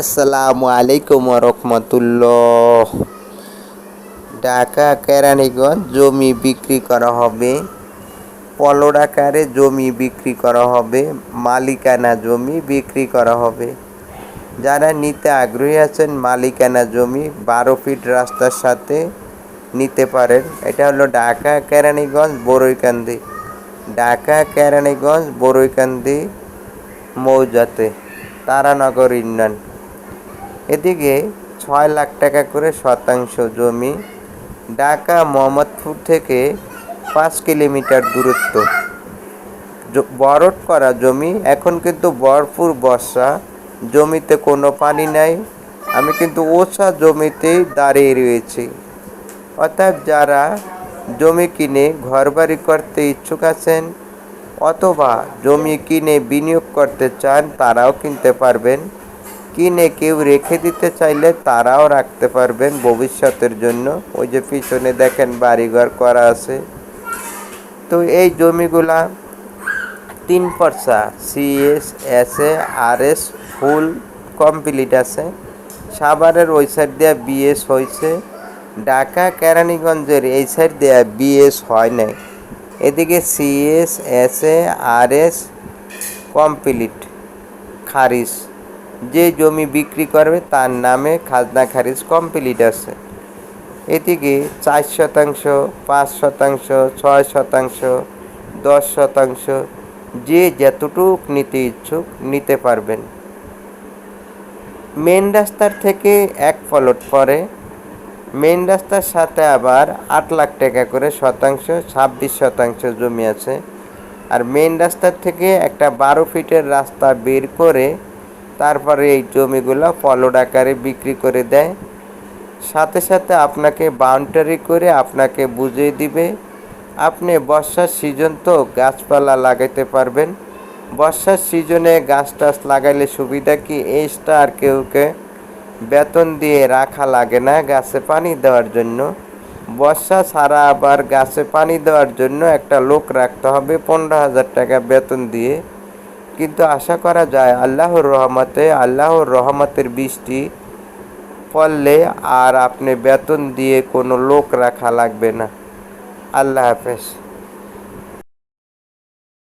আসসালামু আলাইকুম রহমতুল্লাহ ঢাকা, কেরানীগঞ্জ, জমি বিক্রি করা হবে। পলট আকারে জমি বিক্রি করা হবে। মালিকানা জমি বিক্রি করা হবে। যারা নিতে আগ্রহী আছেন, মালিকানা জমি বারো ফিট রাস্তার সাথে নিতে পারেন। এটা হলো ঢাকা, কেরানীগঞ্জ, বড়ইকান্দি। ঢাকা, কেরানীগঞ্জ বরৈকান্দি মৌজাতে, তারানগর ইউনিয়ন। এদিকে ছয় লাখ টাকা করে শতাংশ জমি ঢাকা মোহাম্মদপুর থেকে পাঁচ কিলোমিটার দূরত্ব। বরট করা জমি, এখন কিন্তু ভরপুর বর্ষা, জমিতে কোনো পানি নাই। আমি কিন্তু ওষা জমিতেই দাঁড়িয়ে রয়েছি। অর্থাৎ যারা জমি কিনে ঘরবাড়ি করতে ইচ্ছুক আছেন অথবা জমি কিনে বিনিয়োগ করতে চান, তারাও কিনতে পারবেন। কিনে কেউ রেখে দিতে চাইলে তারাও রাখতে পারবেন ভবিষ্যতের জন্য। ওই যে পিছনে দেখেন বাড়িঘর করা আছে। তো এই জমিগুলা তিন পর্সা CS S A R S full complete আছে। সাভারের ওই সাইড দিয়ে বিএস হয়েছে। ঢাকা, কেরানীগঞ্জের এই সাইড দিয়ে বিএস হয় নাই। এদিকে CS S A R S complete খারিজ। যে জমি বিক্রি করবে তার নামে খাজনা খারিজ কমপ্লিট আছে। এদিকে চার শতাংশ, পাঁচ শতাংশ, ছয় শতাংশ, দশ শতাংশ যে যতটুক নিতে ইচ্ছুক নিতে পারবেন। মেন রাস্তার থেকে এক ফলট পরে, মেন রাস্তার সাথে আবার আট লাখ টাকা করে শতাংশ, ছাব্বিশ শতাংশ জমি আছে। আর মেন রাস্তার থেকে একটা বারো ফিটের রাস্তা বের করে তারপরে এই জমিগুলো পলট আকারে বিক্রি করে দেয়। সাথে সাথে আপনাকে বাউন্ডারি করে আপনাকে বুঝিয়ে দিবে, আপনি বর্ষার সিজন তো গাছপালা লাগাইতে পারবেন। বর্ষার সিজনে গাছ টাছ লাগাইলে সুবিধা কি? এক্সট্রা আর কেউকে বেতন দিয়ে রাখা লাগে না গাছে পানি দেওয়ার জন্য। বর্ষা ছাড়া আবার গাছে পানি দেওয়ার জন্য একটা লোক রাখতে হবে, পনেরো হাজার টাকা বেতন দিয়ে। কিন্তু আশা করা যায় আল্লাহর রহমতে, আল্লাহর রহমতের বৃষ্টি পড়লে আর আপনি বেতন দিয়ে কোনো লোক রাখা লাগবে না। আল্লাহ হাফেজ।